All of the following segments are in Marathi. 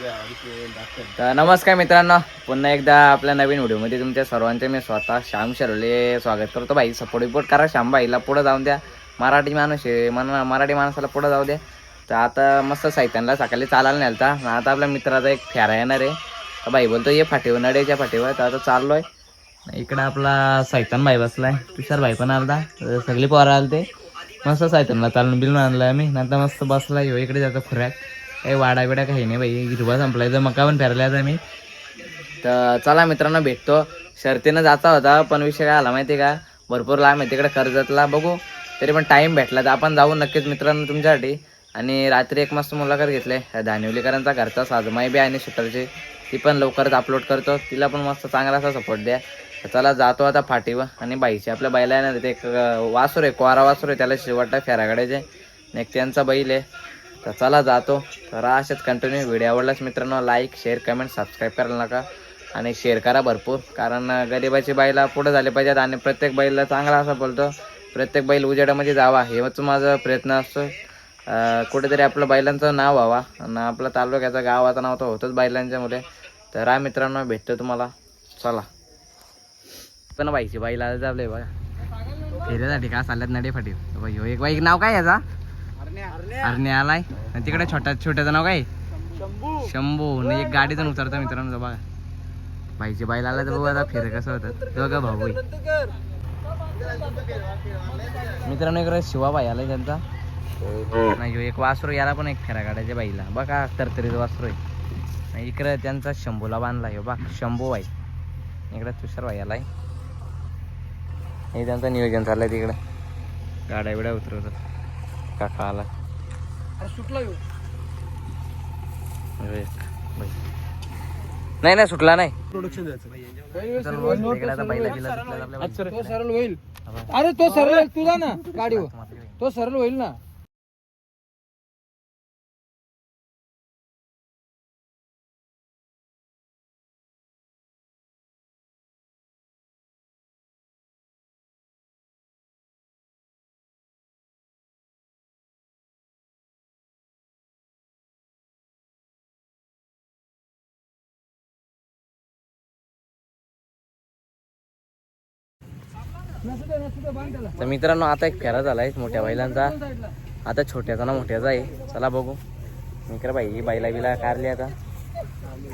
तर नमस्कार मित्रांनो पुन्हा एकदा आपल्या नवीन व्हिडिओमध्ये तुमच्या सर्वांचे मी स्वतः श्याम शर्वले स्वागत करतो. भाई सपोर्ट रिपोर्ट करा श्याम भाईला पुढं जाऊन द्या. मराठी माणूस आहे मन मराठी माणसाला पुढं जाऊ द्या. तर आता मस्त साहित्यांना सकाळी चालायला नेलता. आता आपल्या मित्राचा एक फेरा येणार आहे. तर भाई बोलतो ये फाटीवर नड्याच्या फाटीवर. तर आता चाललो आहे इकडं आपला सैतान भाई बसलाय. तुषार भाई पण आलता. सगळी पोरं आले ते मस्त सायतानला चालून बिलून आणलं आम्ही. नंतर मस्त बसला हो इकडे जातो खुऱ्यात. काही वाडा बिडा काही नाही बाई हिरवा संपलाय तर मका पण फिरलाय तर मी तर चला मित्रांनो भेटतो. शर्तीनं जाता होता पण विषय काय आला माहिती का? भरपूर लांब आहे तिकडे कर्जतला. बघू तरी पण टाईम भेटला तर आपण जाऊ नक्कीच मित्रांनो तुमच्यासाठी. आणि रात्री एक मस्त मुलाखत घेतले धानिवलीकरांचा घरचा साजमाई बी आहे शूटरची. ती पण लवकरच अपलोड करतो. तिला पण मस्त चांगला असा सपोर्ट द्या. चला जातो आता फाटीवर. आणि बाईची आपल्या बाईला आहे ना ते एक वासूर आहे कोरा वासूर आहे त्याला शेवटला फेरागड्याचे एक त्यांचा बैल आहे. तर चला जातो. तर असेच कंटिन्यू व्हिडिओ आवडलाच मित्रांनो लाईक शेअर कमेंट सबस्क्राईब करायला नका. आणि शेअर करा भरपूर. कारण गरिबाची बाईला पुढं झाले पाहिजेत आणि प्रत्येक बैलला चांगला असा बोलतो प्रत्येक बैल उजेडामध्ये जावा. हेच माझा प्रयत्न असतो कुठेतरी आपलं बैलांचं नाव व्हावा. आणि आपलं तालुक्याचं गावाचं नाव तर होतंच बैलांच्यामुळे तर हा मित्रांनो भेटतो तुम्हाला. चला. पण बाईची बाईला जावलंय बघा. फिरायसाठी का चालल्यात नडे फाटी ह्यो एक बाईक नाव काय याचा? अरण्या. आलाय. आणि तिकडे छोट्या छोट्याचं नाव काय? शंभू. आणि एक गाडीतून उतरतो मित्रांनो बघा. भाईची बाईला आला तर बघू आता फिर कसं होतं. दोघं भाऊ. मित्रांनो इकडे शिवाबाई आलाय त्यांचा. नाही एक वासरू याला पण एक फेरा काढायच्या बाईला. बघा तरतरीत वासरू आहे. आणि इकडे त्यांचा शंभूला बांधला ह्यो बघ शंभू बाई. इकडे तुषार बाई आलाय. हे त्यांचं नियोजन चाललंय तिकडे. गाड्या बिड्या उतरवतात. काका आला बाई. नाही नाही सुटला नाही. प्रोडक्शन हा अरे तो सरळ होईल. तुझा ना. गाडीवर. तो सरळ होईल ना. तर मित्रांनो आता एक फेरा झालाय मोठ्या बैलांचा. आता छोट्याचा ना मोठ्याचा आहे. चला बघू. मित्र बाई ही बैला बिला कारली आता.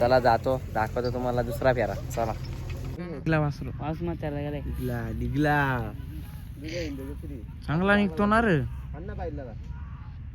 चला जातो. दाखवतो तुम्हाला दुसरा फेरा. चला. चांगला निघतो ना रे.